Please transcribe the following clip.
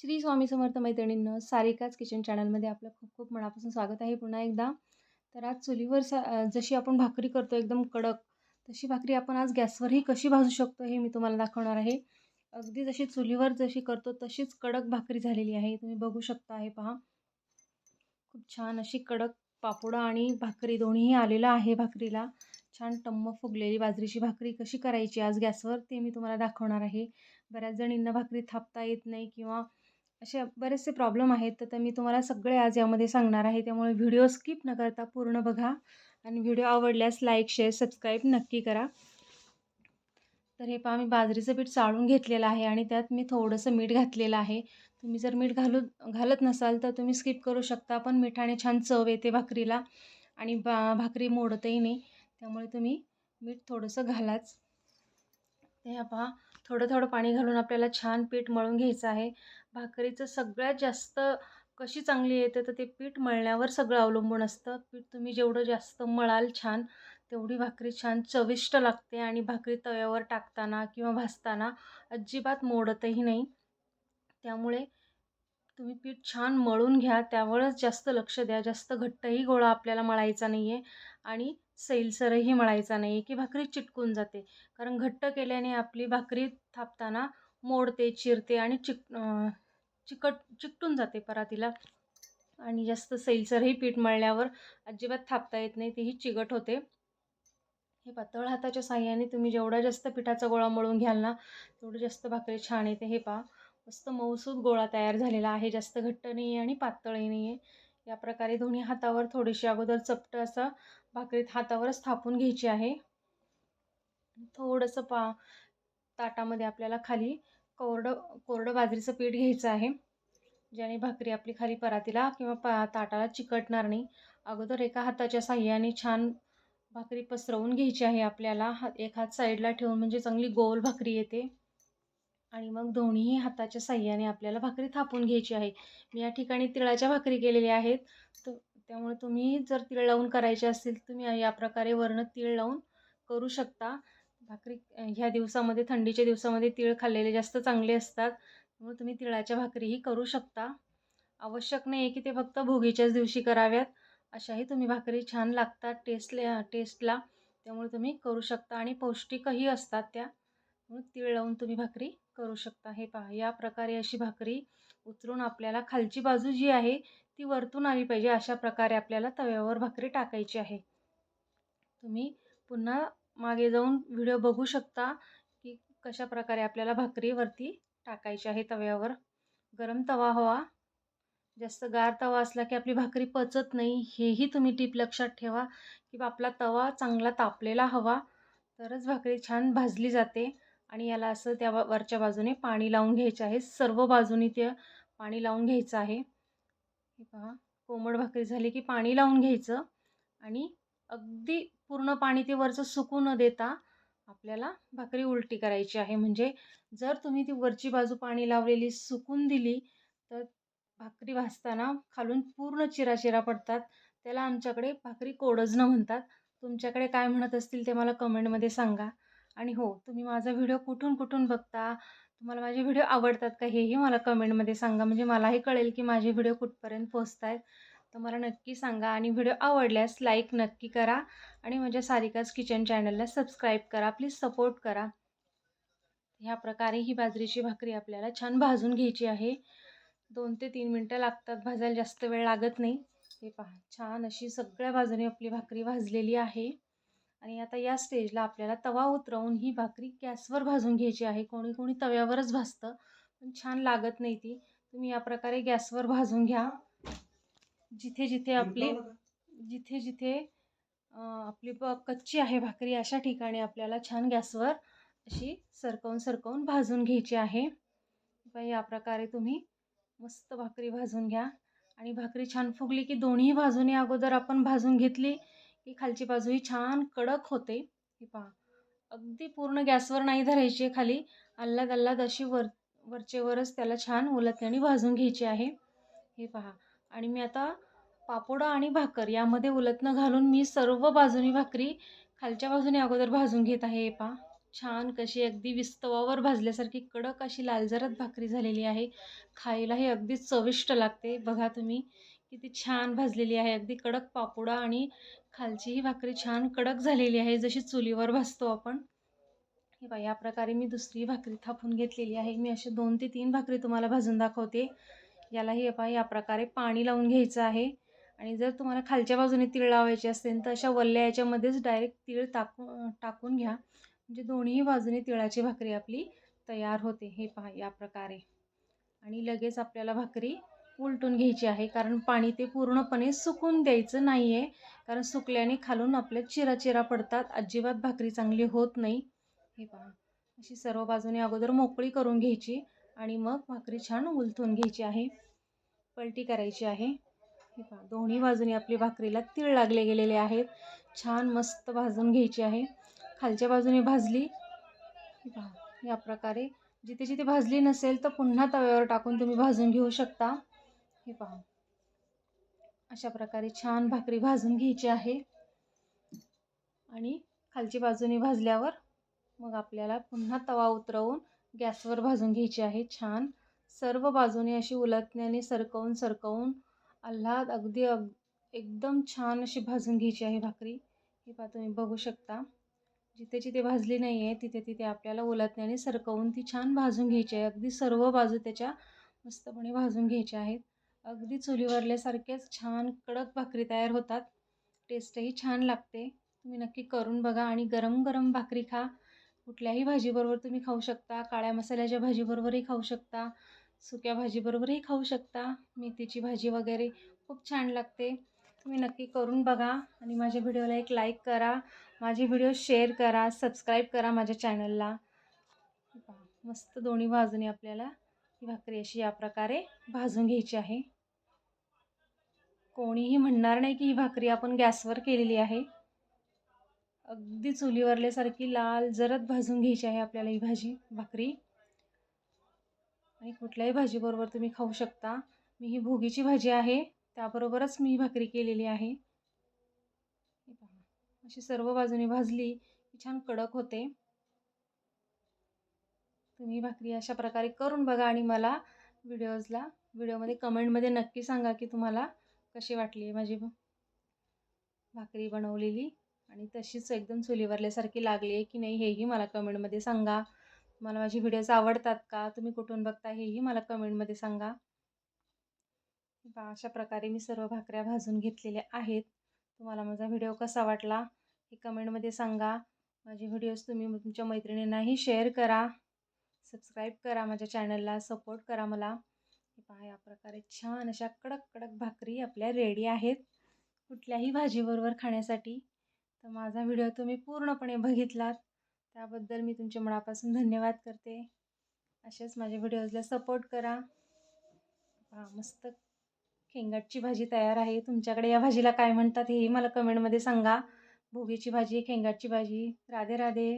श्री स्वामी समर्थ मैत्रिणींनो सारिकाच किचन चॅनलमध्ये आपलं खूप खूप मनापासून स्वागत आहे. पुन्हा एकदा तर आज चुलीवर सा जशी आपण भाकरी करतो एकदम कडक तशी भाकरी आपण आज गॅसवरही कशी भाजू शकतो हे मी तुम्हाला दाखवणार आहे. अगदी जशी चुलीवर जशी करतो तशीच कडक भाकरी झालेली आहे. तुम्ही बघू शकता आहे पहा. खूप छान अशी कडक पापोडा आणि भाकरी दोन्हीही आलेलं आहे भाकरीला. छान टम्म फुगलेली बाजरीची भाकरी कशी करायची आज गॅसवर ते मी तुम्हाला दाखवणार आहे. बऱ्याच जणींना भाकरी थापता येत नाही किंवा असे बरेचसे प्रॉब्लेम आहेत. तर मी तुम्हाला सगळे आज यामध्ये सांगणार आहे. त्यामुळे व्हिडिओ स्किप न करता पूर्ण बघा. आणि व्हिडिओ आवडल्यास लाईक शेअर सबस्क्राईब नक्की करा. तर हे पहा मी बाजरीचं पीठ चाळून घेतलेलं आहे आणि त्यात मी थोडंसं मीठ घातलेलं आहे. तुम्ही जर मीठ घालू घालत नसाल तर तुम्ही स्किप करू शकता पण मिठाने छान चव येते भाकरीला आणि बा भाकरी मोडतही नाही. त्यामुळे तुम्ही मीठ थोडंसं घालाच. ते ह्या पहा थोडं थोडं पाणी घालून आपल्याला छान पीठ मळून घ्यायचं आहे. भाकरीचं सगळ्यात जास्त कशी चांगली येते तर ते पीठ मळण्यावर सगळं अवलंबून असतं. पीठ तुम्ही जेवढं जास्त मळाल छान तेवढी भाकरी छान चविष्ट लागते आणि भाकरी तव्यावर टाकताना किंवा भाजताना अजिबात मोडतही नाही. त्यामुळे तुम्ही पीठ छान मळून घ्या त्यावरच जास्त लक्ष द्या. जास्त घट्टही गोळा आपल्याला मळायचा नाही आहे आणि सैलसरही मळायचा नाही आहे की भाकरी चिटकून जाते. कारण घट्ट केल्याने आपली भाकरी थापताना मोडते चिरते आणि चिक चिकट चिकटून जाते परातीला. आणि जास्त सैलसरही पीठ मळल्यावर अजिबात थापता येत नाही तीही चिकट होते. हे पातळ हाताच्या साह्याने तुम्ही जेवढा जास्त पिठाचा गोळा मळून घ्याल ना तेवढं जास्त भाकरी छान येते. हे पहा मस्त मऊसूद गोळा तयार झालेला आहे. जास्त घट्ट नाही आहे आणि पातळही नाही आहे या प्रकारे दोन्ही हातावर थोडीशी अगोदर चपट असं भाकरीत हातावरच थापून घ्यायची आहे. थोडंसं पा ताटामध्ये आपल्याला खाली कोरडं कोरडं बाजरीचं पीठ घ्यायचं आहे. ज्याने भाकरी आपली खाली परातीला किंवा पा ताटाला चिकटणार नाही. अगोदर एका हाताच्या साह्याने छान भाकरी पसरवून घ्यायची आहे आपल्याला. हात एक हात साईडला ठेवून म्हणजे चांगली गोल भाकरी येते. आणि मग दोन्ही हाताच्या साह्याने आपल्याला भाकरी थापून घ्यायची आहे. मी या ठिकाणी तिळाच्या भाकरी केलेल्या आहेत. तर त्यामुळे तुम्ही जर तिळ लावून करायचे असतील तुम्ही या प्रकारे वर्ण तीळ लावून करू शकता. भाकरी ह्या दिवसामध्ये थंडीच्या दिवसामध्ये तिळ खाल्लेले जास्त चांगले असतात. त्यामुळे तुम्ही तिळाच्या भाकरीही करू शकता. आवश्यक नाही आहे की ते फक्त भोगीच्याच दिवशी कराव्यात. अशाही तुम्ही भाकरी छान लागतात टेस्टले टेस्टला. त्यामुळे तुम्ही करू शकता आणि पौष्टिकही असतात त्या. म्हणून तीळ लावून तुम्ही भाकरी करू शकता. हे पहा या प्रकारे अशी भाकरी उतरून आपल्याला खालची बाजू जी आहे ती वरतून आली पाहिजे. अशा प्रकारे आपल्याला तव्यावर भाकरी टाकायची आहे. तुम्ही पुन्हा मागे जाऊन व्हिडिओ बघू शकता की कशा प्रकारे आपल्याला भाकरीवरती टाकायची आहे तव्यावर. गरम तवा हवा. जास्त गार तवा असला की आपली भाकरी पचत नाही हेही तुम्ही टीप लक्षात ठेवा की आपला तवा चांगला तापलेला हवा तरच भाकरी छान भाजली जाते आणि याला असं त्या वरच्या बाजूने पाणी लावून घ्यायचं आहे. सर्व बाजूनी ते पाणी लावून घ्यायचं आहे. हे पहा कोमट भाकरी झाली की पाणी लावून घ्यायचं आणि अगदी पूर्ण पाणी ते वरचं सुकू न देता आपल्याला भाकरी उलटी करायची आहे. म्हणजे जर तुम्ही ती वरची बाजू पाणी लावलेली सुकून दिली तर भाकरी भाजताना खालून पूर्ण चिराचिरा पडतात. त्याला आमच्याकडे भाकरी कोडजणं म्हणतात. तुमच्याकडे काय म्हणत असतील ते मला कमेंटमध्ये सांगा. आणि हो तुम्ही माझा व्हिडिओ कुठून कुठून बघता तुम्हाला माझे व्हिडिओ आवडतात का हेही मला कमेंटमध्ये सांगा. म्हणजे मलाही कळेल की माझे व्हिडिओ कुठपर्यंत पोचत आहेत तर मला नक्की सांगा आणि व्हिडिओ आवडल्यास लाईक नक्की करा आणि माझ्या सारिकाज किचन चॅनलला सबस्क्राईब करा प्लीज सपोर्ट करा. ह्या प्रकारे ही बाजरीची भाकरी आपल्याला छान भाजून घ्यायची आहे. दोन ते तीन मिनटं लागतात भाजायला जास्त वेळ लागत नाही. हे पहा छान अशी सगळ्या बाजूने आपली भाकरी भाजलेली आहे. आणि आता या स्टेजला आपल्याला तवा उतरवून ही भाकरी गॅसवर भाजून घ्यायची आहे. कोणी कोणी तव्यावरच भाजतं पण छान लागत नाही ती. तुम्ही या प्रकारे गॅसवर भाजून घ्या. जिथे जिथे आपली जिथे जिथे आपली ब कच्ची आहे भाकरी अशा ठिकाणी आपल्याला छान गॅसवर अशी सरकवून सरकवून भाजून घ्यायची आहे. या प्रकारे तुम्ही मस्त भाकरी भाजून घ्या. आणि भाकरी छान फुगली की दोन्ही बाजूने अगोदर आपण भाजून घेतली की खालची बाजू ही छान कडक होते. ही पहा अगदी पूर्ण गॅसवर नाही धरायची खाली. अल्लाद अल्लाद अशी वर वरचेवरच त्याला छान उलटण्याने भाजून घ्यायची आहे. हे पहा आणि मी आता पापोडा आणि भाकर यामध्ये उलटणं घालून मी सर्व बाजूनी भाकरी खालच्या बाजूने अगोदर भाजून घेत आहे. पा पहा छान कशी अगदी विस्तवावर भाजल्यासारखी कडक अशी लालजरत भाकरी झालेली आहे. खायलाही अगदी चविष्ट लागते. बघा तुम्ही किती छान भाजलेली आहे. अगदी कडक पापुडा आणि खालची ही भाकरी छान कडक झालेली आहे जशी चुलीवर भाजतो आपण. हे बा या प्रकारे मी दुसरी भाकरी थापून घेतलेली आहे. मी असे दोन ते तीन भाकरी तुम्हाला भाजून दाखवते. यालाही पहा या प्रकारे पाणी लावून घ्यायचं आहे. आणि जर तुम्हाला खालच्या बाजूने तीळ लावायचे असेल तर अशा वल्ल्या याच्यामध्येच डायरेक्ट तीळ टाकून टाकून घ्या. म्हणजे दोन्ही बाजूने तिळाची भाकरी आपली तयार होते. हे पहा या प्रकारे. आणि लगेच आपल्याला भाकरी उलटून घ्यायची आहे कारण पाणी ते पूर्णपणे सुकून द्यायचं नाही आहे कारण सुकल्याने खालून आपल्या चिरा चिरा पडतात. अजिबात भाकरी चांगली होत नाही. हे पहा अशी सर्व बाजूने अगोदर मोकळी करून घ्यायची. आणि मग भाकरी छान उलथून घ्यायची आहे. पलटी करायची आहे. हे पहा दोन्ही बाजूने आपली भाकरीला तीळ लागले गेलेले आहेत. छान मस्त भाजून घ्यायची आहे. खालच्या बाजूने भाजली. पहा या प्रकारे जिथे जिथे भाजली नसेल तर पुन्हा तव्यावर टाकून तुम्ही भाजून घेऊ शकता. हे पहा अशा प्रकारे छान भाकरी भाजून घ्यायची आहे. आणि खालची बाजूने भाजल्यावर मग आपल्याला पुन्हा तवा उतरवून गॅसवर भाजून घ्यायची आहे. छान. सर्व बाजूने अशी उलटण्याने सरकवून सरकवून आल्हाद अगदी अग एकदम छान अशी भाजून घ्यायची आहे भाकरी. हे पहा तुम्ही बघू शकता. जिथे जिथे भाजली नाही आहे तिथे तिथे आपल्याला उलटण्याने सरकवून ती छान भाजून घ्यायची आहे. अगदी सर्व बाजू त्याच्या मस्तपणे भाजून घ्यायच्या आहेत. अगदी चुलीवरल्यासारख्याच छान कडक भाकरी तयार होतात. टेस्टही छान लागते. तुम्ही नक्की करून बघा आणि गरम गरम भाकरी खा. कुठल्याही भाजीबरोबर तुम्ही खाऊ शकता. काळ्या मसाल्याच्या भाजीबरोबरही खाऊ शकता. सुक्या भाजीबरोबरही खाऊ शकता. मेथीची भाजी वगैरे खूप छान लागते. तुम्ही नक्की करून बघा आणि माझ्या व्हिडिओला एक लाईक करा. माझे व्हिडिओ शेअर करा. सबस्क्राईब करा माझ्या चॅनलला. मस्त दोन्ही बाजूने आपल्याला ही भाकरी अशी या प्रकारे भाजून घ्यायची आहे. कोणीही म्हणणार नाही की ही भाकरी आपण गॅसवर केलेली आहे. अगदी चुलीवरल्यासारखी लाल जरद भाजून घ्यायची आहे आपल्याला ही भाजी भाकरी. आणि कुठल्याही भाजीबरोबर तुम्ही खाऊ शकता. मी ही भोगीची भाजी आहे त्याबरोबरच मी ही भाकरी केलेली आहे. अशी सर्व बाजूने भाजली की छान कडक होते. तुम्ही भाकरी अशा प्रकारे करून बघा आणि मला व्हिडिओजला व्हिडिओमध्ये कमेंटमध्ये नक्की सांगा की तुम्हाला कशी वाटली आहे माझी भाकरी बनवलेली. आणि तशीच एकदम चुलीवरल्यासारखी लागली आहे की नाही हेही मला कमेंटमध्ये सांगा. मला माझी व्हिडिओज आवडतात का? तुम्ही कुठून बघता? हेही मला कमेंटमध्ये सांगा. अशा प्रकारे मी सर्व भाकऱ्या भाजून घेतलेल्या आहेत. तुम्हाला माझा व्हिडिओ कसा वाटला हे कमेंटमध्ये सांगा. माझे व्हिडिओज तुम्ही तुमच्या मैत्रिणींनाही शेअर करा. सबस्क्राईब करा माझ्या चॅनलला सपोर्ट करा मला. हे पहा या प्रकारे छान अशा कडक कडक भाकरी आपल्या रेडी आहेत. कुठल्याही भाजीबरोबर खाण्यासाठी तर माझा व्हिडिओ तुम्ही पूर्णपणे बघितलात. त्याबद्दल मी तुमच्या मनापासून धन्यवाद करते. असेच माझ्या व्हिडिओजला सपोर्ट करा. हा मस्त खेंगाटची भाजी तयार आहे. तुमच्याकडे या भाजीला काय म्हणतात हेही मला कमेंटमध्ये सांगा. भोगीची भाजी खेंगाटची भाजी. राधे राधे.